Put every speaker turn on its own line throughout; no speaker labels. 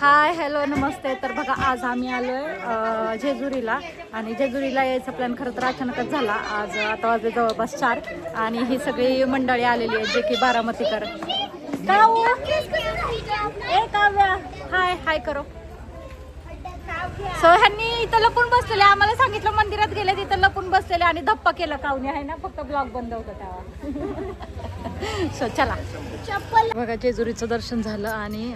Hi hello नमस्ते. तर बघा आज आम्ही आलो आहे जेजुरीला. आणि जेजुरीला यायचा प्लॅन खरं तर अचानकच झाला. आज आता वाजले जवळपास चार. आणि ही सगळी मंडळी आलेली आहेत जे की बारामतीकर. हाय हाय हो? करो. सो ह्यांनी इथं लपून बसलेले. आम्हाला सांगितलं मंदिरात गेले तिथं लपून बसलेले आणि धप्पा केला कावनी आहे ना फक्त ब्लॉग बंद होता तेव्हा. सो चला. बघा जेजुरीचं दर्शन झालं आणि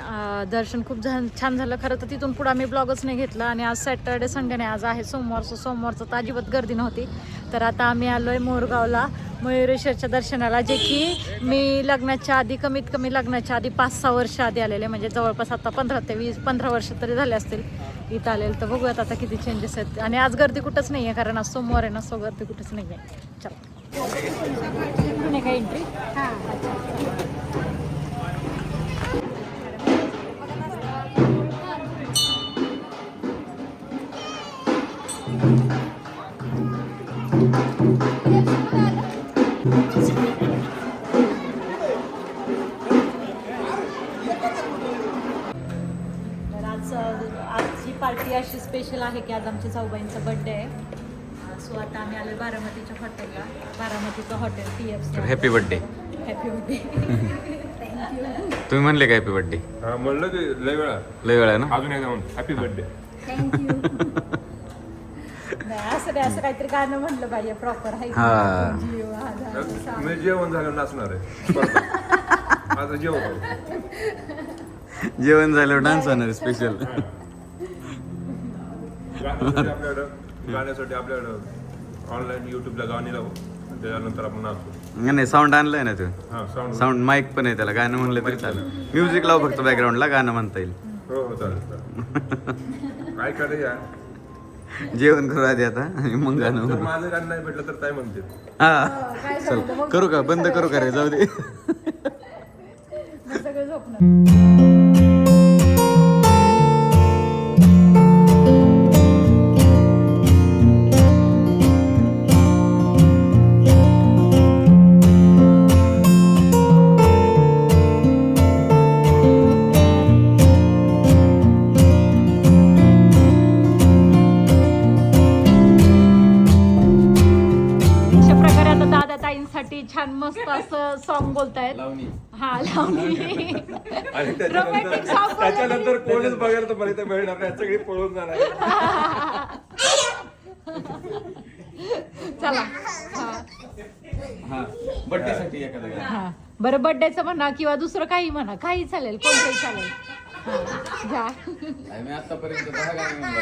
दर्शन खूप छान झालं. खरं तर तिथून पुढे आम्ही ब्लॉगच नाही घेतला आणि आज सॅटर्डे संडे नाही आज आहे सोमवारचं. सोमवारचं तर अजिबात गर्दी नव्हती. तर आता आम्ही आलोय मोरगावला. मयुरेश्वरच्या दर्शनाला जे की मी लग्नाच्या आधी कमीत कमी लग्नाच्या आधी पाच सहा वर्ष आधी आलेले. म्हणजे जवळपास आता पंधरा ते वीस पंधरा वर्ष तरी झाले असतील इथं आलेलं. तर बघूयात आता किती चेंजेस आहेत. आणि आज गर्दी कुठंच नाही आहे कारण आज सोमवार आहे ना सो गर्दी कुठंच नाही आहे चला काय एंट्री पार्टी अशी स्पेशल आहे की आज आमच्या जाऊबाईंचा बर्थडे आहे. सो आता आम्ही आलो बारामतीच्या हॉटेलला बारामतीचं hotel P F C
happy birthday
happy birthday
तुम्ही म्हणले का हॅपी बर्थडे
हा म्हणलं की लय वेळा.
लय वेळा ना?
अजून एकदा म्हणून हॅपी बर्थडे
नाही असं नाही असं काहीतरी गाणं म्हणलं पाहिजे प्रॉपर आहे
हा.
जीव.
मी जेवण झालं नाचणार आहे. आता जेवण.
जेवण झाल्यावर डान्स होणार स्पेशल
गाण्यासाठी आपल्याकडं गाण्यासाठी आपल्याकडं ऑनलाईन युट्यूबला गाणी लावू. आणि त्याच्यानंतर आपण नाचू.
नाही साऊंड आणलंय ना तू.
हा साऊंड
साऊंड माईक पण आहे त्याला. गाणं म्हणलं तरी चालेल. म्युझिक लाव फक्त बॅकग्राऊंडला गाणं म्हणता येईल.
हो हो चालेल चालेल. काय या.
जेवण करू आधी आता आणि मग गाणं
जर
म्हणू.
माझं गाणं नाही भेटलं तर काय म्हणते
हा.
काय
चल
सांगितलं मग?
करू का? बंद करू का रे? जाऊ दे.
मग सगळे झोपणार. ताईंसाठी छान मस्त असं सॉन्ग बोलतायत. हा लावणी.
आणि
Romantic song बोलले.
त्याच्यानंतर कोणीच बघायला इथे मिळणार नाही. सगळी पळून जाणार
चला. हा.
बर्थडे साठी एखादा
हा. बरं बर्थडेचं म्हणा किंवा दुसरं काही म्हणा. काही चालेल कोणतंही चालेल. हा. घ्या
मी आतापर्यंत दहा गाणी म्हणलं.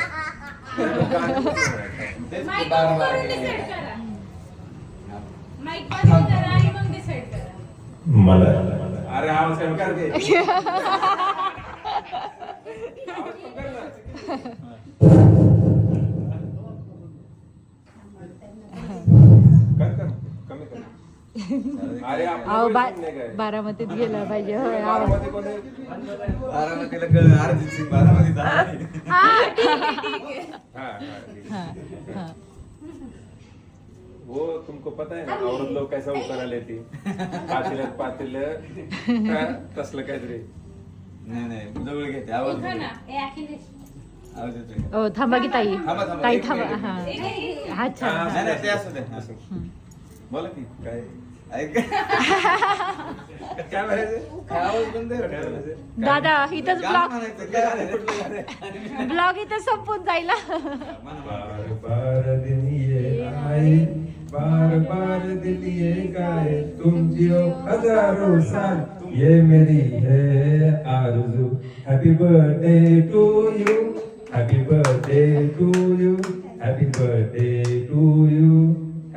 कमी कर. अरे
बारामतीत गेलं पाहिजे?
बारामतीला कळलं अर्जित सिंग बारामतीचा
वो तुमको पता है ना औरत लोग कैसा उतरा लेती। पातील पातील तसलं काहीतरी
नाही नाही जवळ घेते आवाज आवाज येतोय
ओ थांबा की ताई।
थांबा, थांबा,
ताई
एक
थांबा
मिनिट.
हा अच्छा
हा,
नाही नाही ते असू दे बोला की
काय
ऐक
काय म्हणायचं
काय आवाज बंद आहे
काय
वाटतं.
म्हणायचं?
दादा इथंच
गाणं
ब्लॉग
म्हणायचं, काय गाणं? कुठलं गाणं आहे?
ब्लॉग इथं संपून जाईल
बार बार दिन ये आए बार बार दिन ये गाए तुम जियो हज़ारों साल। ये मेरी है आरज़ू। Happy birthday to you happy birthday to you happy birthday to you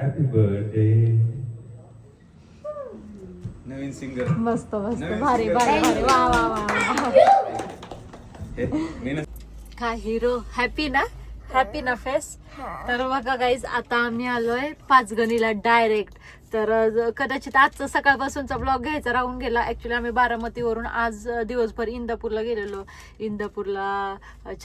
happy birthday
Naveen singer.
मस्त मस्त भारी. भारी भारी वा वा वा वा काय हिरो हॅपी ना? हॅपी ना फेस तर बघा गाईज आता आम्ही आलोय पाचगणीला डायरेक्ट तर कदाचित आजचा सकाळपासूनचा ब्लॉग घ्यायचा राहून गेला. ऍक्च्युली आम्ही बारामतीवरून आज दिवसभर इंदापूरला गेलेलो. इंदापूरला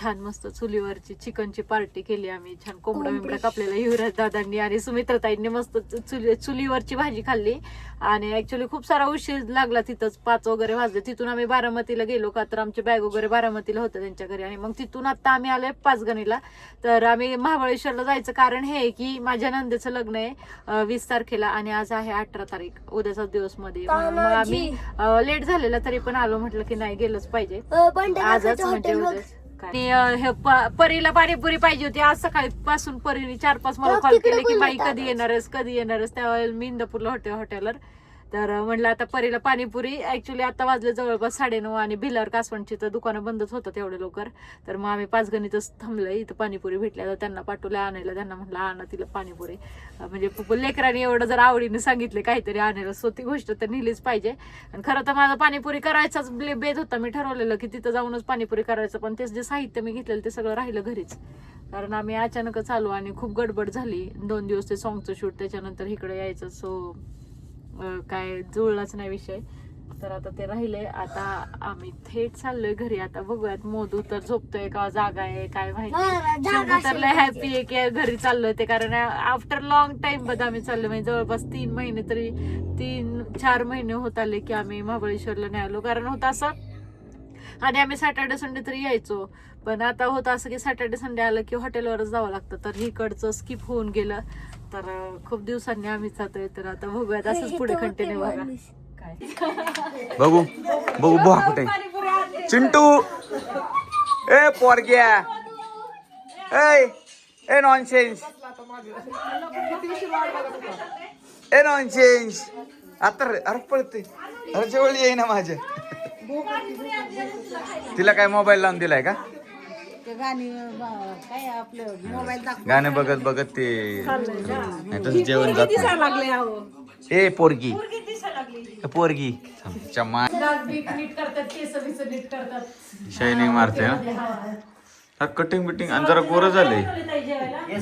छान मस्त चुलीवरची चिकनची पार्टी केली आम्ही. छान कोंबडा बिंबडा कापलेला युवराज दादांनी आणि सुमित्रताईंनी मस्त चुली चुलीवरची भाजी खाल्ली. आणि ऍक्च्युली खूप सारा उशीर लागला तिथंच. पाच वगैरे वाजले. तिथून आम्ही बारामतीला गेलो का तर आमचे बॅग वगैरे बारामतीला होतं त्यांच्या घरी. आणि मग तिथून आता आम्ही आलोय पाचगणीला. तर आम्ही महाबळेश्वरला जायचं कारण हे आहे की माझ्या नंदेचं लग्न आहे वीस तारखेला. आणि आज आहे अठरा तारीख उद्याचा दिवसमध्ये. मग आम्ही लेट झालेला तरी पण आलो म्हटलं की नाही गेलंच पाहिजे. आजच म्हणजे उद्याच. आणि, अं, हे प- परीला पाणीपुरी पाहिजे होती. आज सकाळी पासून परीने चार पाच मला कॉल केले की बाई कधी येणारच कधी येणारच त्यावेळेला मी इंदापूरला होते हॉटेलवर तर म्हणलं आता परीला पाणीपुरी. ऍक्च्युली आता वाजले जवळपास साडेनऊ आणि भिलावर कासवणची तर दुकानं बंदच होतात एवढे लवकर. तर मग आम्ही पाच थांबलं इथं पाणीपुरी भेटल्या तर त्यांना पाठवल्या आणायला. त्यांना म्हटलं आणा तिला पाणीपुरी. म्हणजे लेकरांनी एवढं जर आवडीने सांगितले काहीतरी आणायला सो ती गोष्ट तर नेलीच पाहिजे. आणि खरं तर माझा पाणीपुरी करायचाच बेद होता. मी ठरवलेलं की तिथं जाऊनच पाणीपुरी करायचं. पण तेच जे साहित्य मी घेतलेलं ते सगळं राहिलं घरीच. कारण आम्ही अचानकच आलो आणि खूप गडबड झाली. दोन दिवस ते सॉंगचं शूट त्याच्यानंतर इकडे यायचं. सो काय जुळलाच नाही विषय. तर आता ते राहिले. आता आम्ही थेट चाललोय घरी. आता बघूयात मोदू तर झोपतोय का जागा आहे काय माहिती. तर हॅपी आहे की घरी चाललोय ते. कारण आफ्टर लॉंग टाइमबद्दल आम्ही चाललो म्हणजे जवळपास तीन महिने तरी तीन चार महिने होत आले की आम्ही महाबळेश्वरला नाही आलो कारण होतं असं आणि आम्ही सॅटर्डे संडे तरी यायचो. पण आता होतं असं की सॅटर्डे संडे आलं की हॉटेलवरच जावं लागतं. तर इकडचं स्किप होऊन गेलं. तर खूप दिवसांनी आम्ही जातोय तर आता बघूयात असंच पुढे कंटिन्यू बघा. काय?
बघू बघू बुवा कुठे. चिंटू! ए पोरग्या! ए ए नॉनसेन्स ए नॉनसेन्स आता रे- अरे पळते अरे जवळ येई ना माझ्या. तिला काय मोबाईल लावून दिलाय का?
ते गाणी ब- काय आपलं मोबाईल दाखव
गाणे बघत बघत ते नाही तसं जेवण जात नाही.
लागले अहो
ए पोरगी. पोरगी थांब, चम्मा.
नीट करतात केस बिस नीट करतात.
शायनिंग मारते हा. कटिंग बिटिंग आणि जरा गोरं झालंय नाही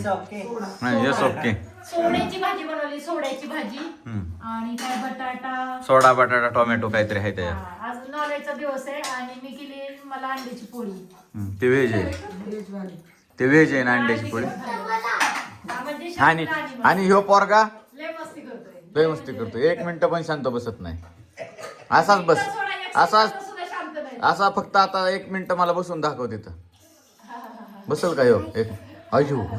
येस ओके
सोड्याची भाजी बनवली सोड्याची भाजी.
हम्म.
आणि काय बटाटा.
सोडा बटाटा टोमॅटो काहीतरी आहे त्याच्यात.
आज नॉनव्हेजचा दिवस आहे आणि मी केली मला अंड्याची पोळी.
ते व्हेज आहे. ते व्हेज आहे ना अंड्याची पोळी? आणि. आणि ह्यो पोरगा?
लय मस्ती करतोय.
लय मस्ती करतो एक मिनिट पण शांत बसत नाही. असाच बस. असाच असा फक्त आता एक मिनिट मला बसून दाखव तिथं. बसल का ह्यो? एक. अजू